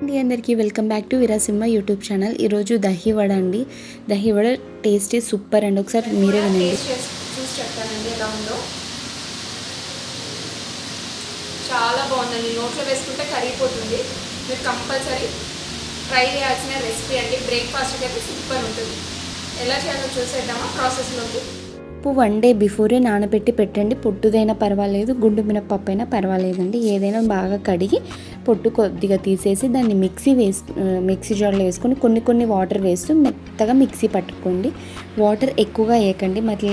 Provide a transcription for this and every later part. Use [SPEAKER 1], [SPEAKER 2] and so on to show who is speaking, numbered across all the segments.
[SPEAKER 1] అండి అందరికీ welcome back to Virasimha YouTube channel. ఈరోజు దహి వడ అండి. దహి వడ టేస్టీ సూపర్ అండి. ఒకసారి మీరే వినండి.
[SPEAKER 2] చూసి చెప్తానండి ఎలా ఉందో. చాలా బాగుందండి. నోట్లో వేసుకుంటే కరిగిపోతుంది. మీరు కంపల్సరీ ట్రై చేయాల్సిన రెసిపీ అండి. బ్రేక్ఫాస్ట్కి అయితే సూపర్ ఉంటుంది. ఎలా చేయాలో చూసేద్దామా ప్రాసెస్లోకి?
[SPEAKER 1] ఉప్పు వన్ డే బిఫోరే నానబెట్టి పెట్టండి. పొట్టుదైనా పర్వాలేదు గుండు మినపప్పు అయినా పర్వాలేదండి. ఏదైనా బాగా కడిగి పొట్టు కొద్దిగా తీసేసి దాన్ని మిక్సీ వేసి మిక్సీ జార్లో వేసుకొని కొన్ని కొన్ని వాటర్ వేస్తూ మెత్తగా మిక్సీ పట్టుకోండి. వాటర్ ఎక్కువగా వేయకండి మళ్ళీ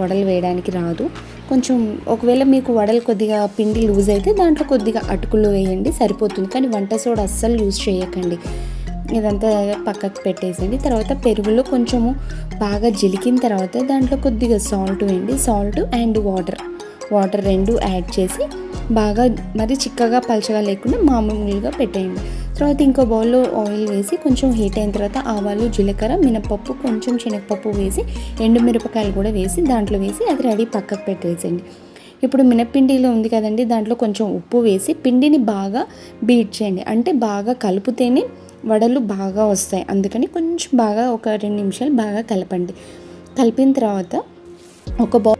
[SPEAKER 1] వడలు వేయడానికి రాదు. కొంచెం ఒకవేళ మీకు వడలు కొద్దిగా పిండి లూజ్ అయితే దాంట్లో కొద్దిగా అటుకులు వేయండి సరిపోతుంది. కానీ వంట సోడా అస్సలు యూజ్ చేయకండి. ఇదంతా పక్కకు పెట్టేసేయండి. తర్వాత పెరుగులో కొంచెము బాగా జిలికిన తర్వాత దాంట్లో కొద్దిగా సాల్ట్ వేయండి. Salt and water. వాటర్ రెండు యాడ్ చేసి బాగా మరి చిక్కగా పలచగా లేకుండా మామూలుగా పెట్టేయండి. తర్వాత ఇంకో బౌల్లో ఆయిల్ వేసి కొంచెం హీట్ అయిన తర్వాత ఆవాలు జీలకర్ర మినపప్పు కొంచెం శనగపప్పు వేసి ఎండు మిరపకాయలు కూడా వేసి దాంట్లో వేసి అది రెడీ పక్కకు పెట్టేసేయండి. ఇప్పుడు మినపిండిలో ఉంది కదండి దాంట్లో కొంచెం ఉప్పు వేసి పిండిని బాగా బీట్ చేయండి. అంటే బాగా కలిపితేనే వడలు బాగా వస్తాయి. అందుకని కొంచెం బాగా ఒక రెండు నిమిషాలు బాగా కలపండి. కలిపిన తర్వాత ఒక బౌల్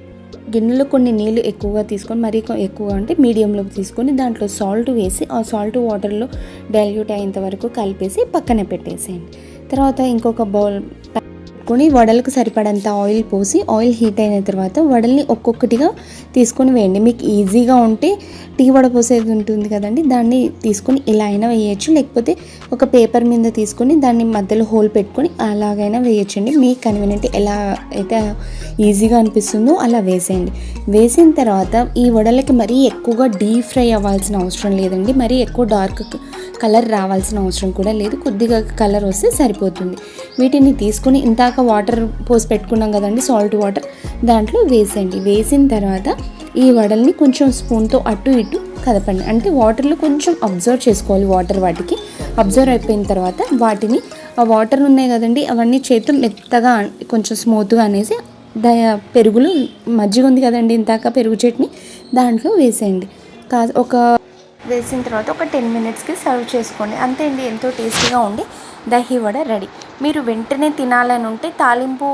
[SPEAKER 1] గిన్నెలో కొన్ని నీళ్ళు ఎక్కువగా తీసుకొని మరీ ఎక్కువ అంటే మీడియంలో తీసుకొని దాంట్లో సాల్ట్ వేసి ఆ సాల్ట్ వాటర్లో డైల్యూట్ అయ్యేంత వరకు కలిపేసి పక్కన పెట్టేసేయండి. తర్వాత ఇంకొక బౌల్ పెట్టుకొని వడలకు సరిపడంత ఆయిల్ పోసి ఆయిల్ హీట్ అయిన తర్వాత వడల్ని ఒక్కొక్కటిగా తీసుకొని వేయండి. మీకు ఈజీగా ఉంటే టీ వడ పోసేది ఉంటుంది కదండి దాన్ని తీసుకొని ఇలా అయినా వేయచ్చు. లేకపోతే ఒక పేపర్ మీద తీసుకొని దాన్ని మధ్యలో హోల్ పెట్టుకొని అలాగైనా వేయచ్చండి. మీకు కన్వీనియంట్ ఎలా అయితే ఈజీగా అనిపిస్తుందో అలా వేసేయండి. వేసిన తర్వాత ఈ వడలకి మరీ ఎక్కువగా డీప్ ఫ్రై అవ్వాల్సిన అవసరం లేదండి. మరీ ఎక్కువ డార్క్ కలర్ రావాల్సిన అవసరం కూడా లేదు. కొద్దిగా కలర్ వస్తే సరిపోతుంది. వీటిని తీసుకొని ఇంత ఇందాక వాటర్ పోసి పెట్టుకున్నాం కదండి సాల్ట్ వాటర్ దాంట్లో వేసేయండి. వేసిన తర్వాత ఈ వడల్ని కొంచెం స్పూన్తో అటు ఇటు కదపండి. అంటే వాటర్లో కొంచెం అబ్జర్వ్ చేసుకోవాలి వాటర్ వాటికి. అబ్జర్వ్ అయిపోయిన తర్వాత వాటిని ఆ వాటర్ ఉన్నాయి కదండి అవన్నీ చేతితో మెత్తగా కొంచెం స్మూత్గా అనేసి ద పెరుగులు మజ్జిగ ఉంది కదండి ఇందాక పెరుగు చట్నీ దాంట్లో వేసేయండి. కా ఒక వేసిన తర్వాత ఒక టెన్ మినిట్స్కి సర్వ్ చేసుకోండి. అంతే అండి ఎంతో టేస్టీగా ఉండి దహి వడ రెడీ. మీరు వెంటనే తినాలని ఉంటే తాలింపు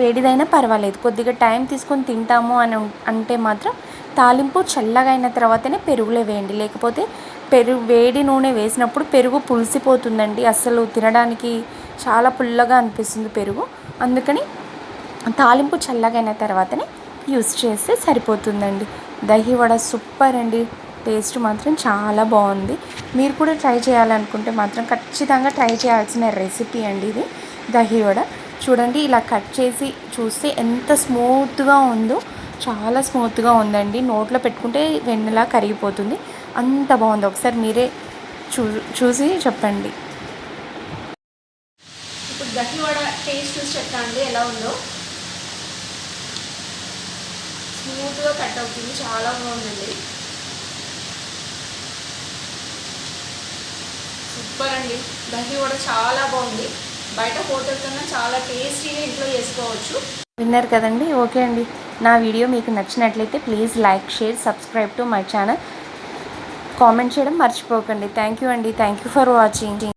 [SPEAKER 1] వేడిదైనా పర్వాలేదు. కొద్దిగా టైం తీసుకొని తింటాము అని అంటే మాత్రం తాలింపు చల్లగా అయిన తర్వాతనే పెరుగులో వేయండి. లేకపోతే పెరుగు వేడి నూనె వేసినప్పుడు పెరుగు పులిసిపోతుందండి. అసలు తినడానికి చాలా పుల్లగా అనిపిస్తుంది పెరుగు. అందుకని తాలింపు చల్లగైన తర్వాతనే యూస్ చేస్తే సరిపోతుందండి. దహి వడ సూపర్ అండి. టేస్ట్ మాత్రం చాలా బాగుంది. మీరు కూడా ట్రై చేయాలనుకుంటే మాత్రం ఖచ్చితంగా ట్రై చేయాల్సిన రెసిపీ అండి ఇది దహి వడ. చూడండి ఇలా కట్ చేసి చూస్తే ఎంత స్మూత్గా ఉందో చాలా స్మూత్గా ఉందండి. నోట్లో పెట్టుకుంటే వెన్నెలా కరిగిపోతుంది. అంత బాగుంది. ఒకసారి మీరే చూ చూసి చెప్పండి.
[SPEAKER 2] ఇప్పుడు దహి వడ టేస్ట్ చూసి చెప్తానండి ఎలా ఉందో. స్మూత్గా కట్ అవుతుంది. చాలా బాగుందండి. సూపర్ అండి. దహి కూడా చాలా బాగుంది. బయట హోటల్ కన్నా చాలా టేస్టీగా ఇంట్లో చేసుకోవచ్చు.
[SPEAKER 1] విన్నారు కదండి? ఓకే అండి. నా వీడియో మీకు నచ్చినట్లయితే please like share subscribe to my channel. Comment చేయడం మర్చిపోకండి. థ్యాంక్ యూ అండి. Thank you for watching.